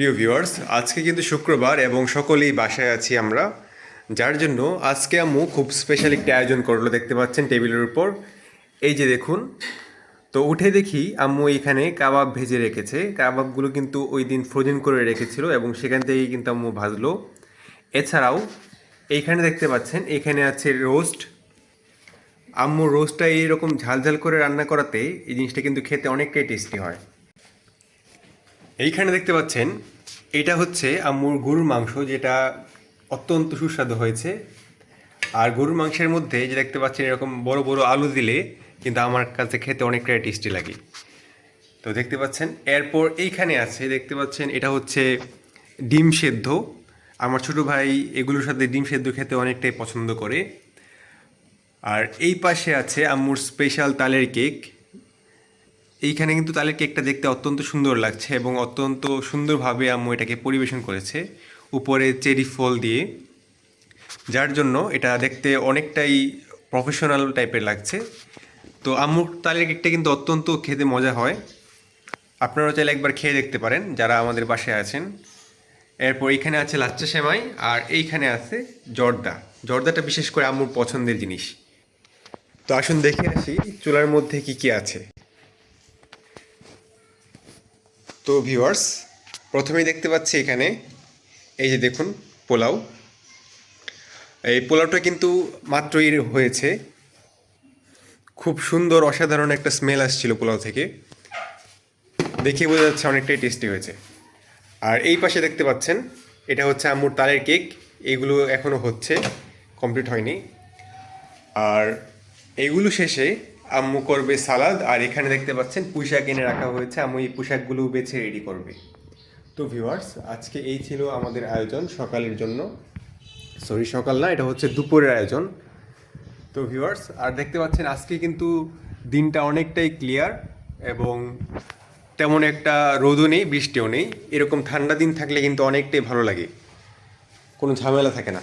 প্রিয় ভিউয়ার্স, আজকে কিন্তু শুক্রবার এবং সকলেই বাসায় আছি আমরা, যার জন্য আজকে আম্মু খুব স্পেশাল একটা আয়োজন করল, দেখতে পাচ্ছেন টেবিলের উপর। এই যে দেখুন, তো উঠে দেখি আম্মু এখানে কাবাব ভেজে রেখেছে। কাবাবগুলো কিন্তু ওই দিন ফ্রোজেন করে রেখেছিল এবং সেখান থেকেই কিন্তু আম্মু ভাজলো। এছাড়াও এইখানে দেখতে পাচ্ছেন, এখানে আছে রোস্ট আম্মু রোস্টটা এইরকম ঝালঝাল করে রান্না করাতে এই জিনিসটা কিন্তু খেতে অনেকটাই টেস্টি হয়। এইখানে দেখতে পাচ্ছেন, এটা হচ্ছে আম্মুর গরুর মাংস যেটা অত্যন্ত সুস্বাদু হয়েছে। আর গরুর মাংসের মধ্যে যে দেখতে পাচ্ছেন এরকম বড় বড় আলু দিলে কিন্তু আমার কাছে খেতে অনেকটাই টেস্টি লাগে। তো দেখতে পাচ্ছেন, এরপর এইখানে আছে, দেখতে পাচ্ছেন এটা হচ্ছে ডিম সেদ্ধ। আমার ছোট ভাই এগুলোর সাথে ডিম সেদ্ধ খেতে অনেকটাই পছন্দ করে। আর এই পাশে আছে আম্মুর স্পেশাল তালের কেক এইখানে কিন্তু তালের কেকটা দেখতে অত্যন্ত সুন্দর লাগছে এবং অত্যন্ত সুন্দরভাবে আম্মু এটাকে পরিবেশন করেছে উপরে চেরি ফল দিয়ে, যার জন্য এটা দেখতে অনেকটাই প্রফেশনাল টাইপের লাগছে। তো আম্মুর তালের কেকটা কিন্তু অত্যন্ত খেতে মজা হয়। আপনারা চাইলে একবার খেয়ে দেখতে পারেন, যারা আমাদের বাসায় আছেন। এরপর এইখানে আছে লাচ্চা সেমাই, আর এইখানে আছে জর্দা। জর্দাটা বিশেষ করে আম্মুর পছন্দের জিনিস। তো আসুন দেখে আসি চুলার মধ্যে কি কি আছে। তো ভিউয়ার্স প্রথমেই দেখতে পাচ্ছি এখানে, এই যে দেখুন, পোলাও। এই পোলাওটা কিন্তু মাত্রই হয়েছে। খুব সুন্দর, অসাধারণ একটা স্মেল আসছিল পোলাও থেকে। দেখে বোঝা যাচ্ছে অনেকটাই টেস্টি হয়েছে। আর এই পাশে দেখতে পাচ্ছেন, এটা হচ্ছে আম্মুর তালের কেক এগুলো এখনও হচ্ছে কমপ্লিট হয়নি। আর এইগুলো শেষে আম্মু করবে সালাদ, আর এখানে দেখতে পাচ্ছেন পুঁশাক এনে রাখা হয়েছে। আম্মু এই পোশাকগুলো বেছে রেডি করবে। তো ভিউয়ার্স আজকে এই ছিল আমাদের আয়োজন সকালের জন্য। সরি সকাল না, এটা হচ্ছে দুপুরের আয়োজন। তো ভিউয়ার্স আর দেখতে পাচ্ছেন আজকে কিন্তু দিনটা অনেকটাই ক্লিয়ার এবং তেমন একটা রোদও নেই, বৃষ্টিও নেই। এরকম ঠান্ডা দিন থাকলে কিন্তু অনেকটাই ভালো লাগে। কোনো ঝামেলা থাকে না।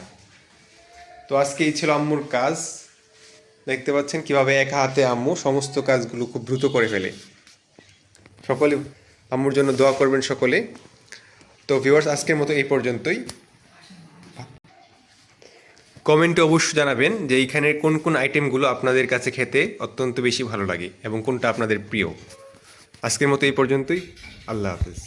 তো আজকে এই ছিল আম্মুর কাজ। দেখতে পাচ্ছেন কীভাবে একা হাতে আম্মু সমস্ত কাজগুলো খুব দ্রুত করে ফেলে। সকলে আম্মুর জন্য দোয়া করবেন সকলে। তো ভিউয়ার্স আজকের মতো এই পর্যন্তই। কমেন্টে অবশ্যই জানাবেন যে এইখানের কোন কোন আইটেমগুলো আপনাদের কাছে খেতে অত্যন্ত বেশি ভালো লাগে এবং কোনটা আপনাদের প্রিয়। আজকের মতো এই পর্যন্তই। আল্লাহ হাফিজ।